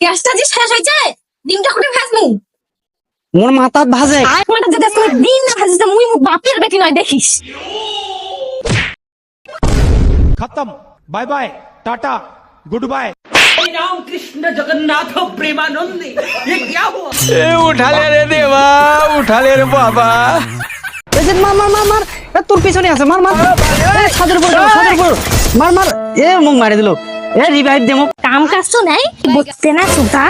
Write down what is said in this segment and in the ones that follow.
গ্যাসটা যে শেষ হয়েছে ডিমটা করে ভাজমু মোর মাথাত ভাজে মাটা যদি আজকে ডিম না ভাজিস মুই মুখ বাপের বেটি নয় দেখিস खत्म bye bye tata good bye हरे राम कृष्ण जगन्नाथ प्रेमानंदी ये क्या हुआ এ উঠালে রে দেবা উঠালে রে বাবা এই যে মার মার মার মার এ, তোর পিছনে আছে মার মার এ, ছাদের উপর যাও, ছাদের উপর মার মার এ মুখ মারি দিল এ রিভাইভ দে কাম কাজ তো নাই বসতে না সুধা।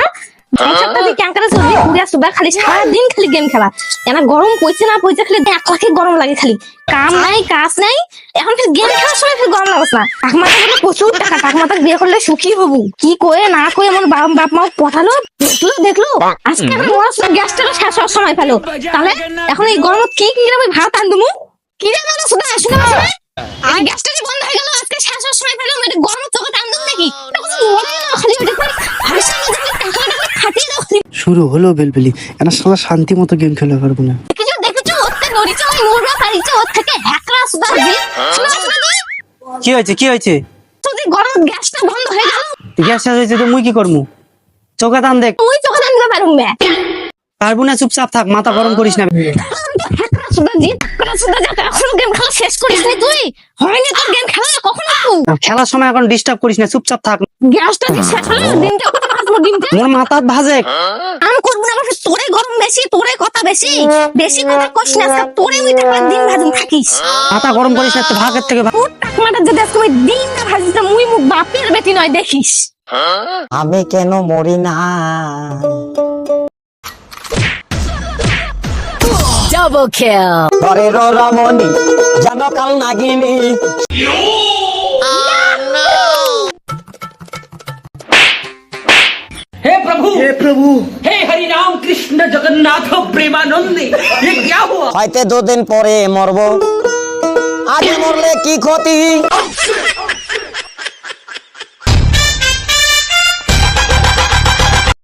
এক সপ্তাহ দিয়ে ক্যাঙ্কারে চলবি পুরিয়া সুধা খালি সারাদিন খালি গেম খেলা। এনা গরম পড়ছে না পড়ছে খালি এক গরম লাগে খালি। কাম নাই কাজ নাই এখন ফির গেম খেলার সময় ফির গরম লাগছে না। ঠাকমাতা বলে প্রচুর টাকা ঠাকমাতা বিয়ে করলে সুখী হবু। কি কয়ে না কয়ে আমার বাপ বাপ মা পঠালো দেখল দেখল। আজকে আমার মনে হচ্ছে গ্যাসটা শেষ হওয়ার সময় পেল। তাহলে এখন এই গরমত কি ভাত আনদমু? কি রে মানে সুধা শুনে না আর গ্যাসটা যে বন্ধ হয়ে শুরু হলো বেলবেলি। এনা সারা শান্তি মতো গেম খেলা পারব না। দেখেছ দেখেছ? ওর নড়িছে ওই মোড়া পারিছে ওর থেকে হ্যাকরা সুদা জি শোনা শোনা। দি কি হয়েছে কি হয়েছে? যদি গরম গ্যাসটা বন্ধ হয়ে গেল। গ্যাস শেষ হয়েছে তো মুই কি করমু? চোখে টান দেখ। চোখে আনতে পারুম বে। পারব না চুপচাপ থাক মাথা গরম করিস না। খেলার সময় এখন ডিস্টার্ব করিস না চুপচাপ থাক। গ্যাসটা শেষ হলো দিনটা মোর মাথাত ভাজে। আমি করব না আমার তোরে গরম বেশি তোরে কথা বেশি। বেশি কথা কইস না আজকে তোরে দিন ভাজুন থাকিস। মাথা গরম করিস না তো ভাগের থেকে। তোর টাকমাটা যদি আজকে ওই দিন না ভাজিস না মুই মুখ বাপের বেটি নয় দেখিস। আমি কেন মরি না? ঘরের রমণী যেন কাল নাগিনী। प्रभु हे प्रभु हे हरि राम कृष्ण जगन्नाथ प्रेमानंदी ये क्या हुआ হয়তো দুদিন পরে মরবো আগে মরলে কি ক্ষতি